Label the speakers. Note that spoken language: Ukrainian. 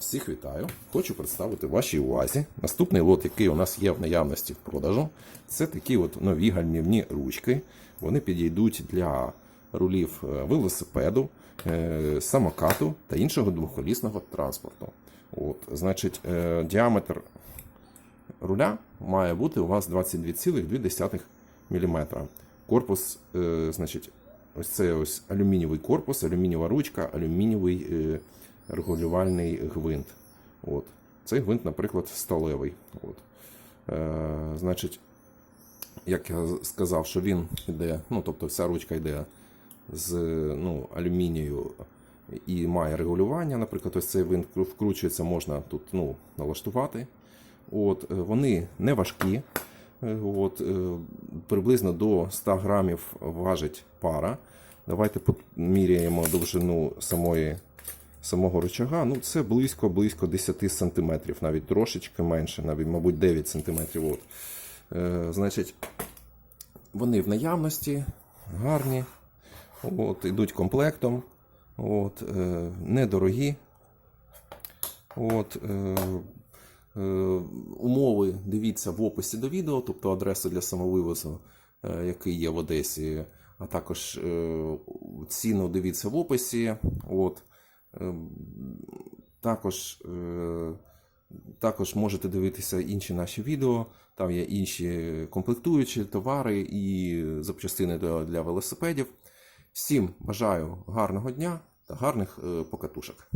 Speaker 1: Всіх вітаю! Хочу представити вашій увазі. Наступний лот, який у нас є в наявності в продажу, це такі от нові гальмівні ручки. Вони підійдуть для рулів е, велосипеду, е, самокату та іншого двохколісного транспорту. От, значить, е, діаметр руля має бути у вас 22,2 мм. Корпус, значить, ось це ось алюмінієвий корпус, алюмінієва ручка, алюмінієвий регулювальний гвинт. От. Цей гвинт, наприклад, сталевий. От. Е, значить, як я сказав, що він йде, ну, тобто вся ручка йде з ну, алюмінію і має регулювання. Наприклад, ось цей гвинт вкручується, можна тут ну, налаштувати. От, е, вони не важкі. Е, От, е, приблизно до 100 грамів важить пара. Давайте поміряємо довжину самої, самого рычага. Ну, це близько-близько 10 см, навіть трошечки менше, навіть, мабуть, 9 см. От. Е, значить, вони в наявності, гарні, от, йдуть комплектом, от, е, недорогі. От, е, е, умови дивіться в описі до відео, тобто адреса для самовивозу, е, який є в Одесі, а також е, ціну дивіться в описі. От, також, е, також можете дивитися інші наші відео. Там є інші комплектуючі товари і запчастини для, для велосипедів. Всім бажаю гарного дня та гарних е, покатушок.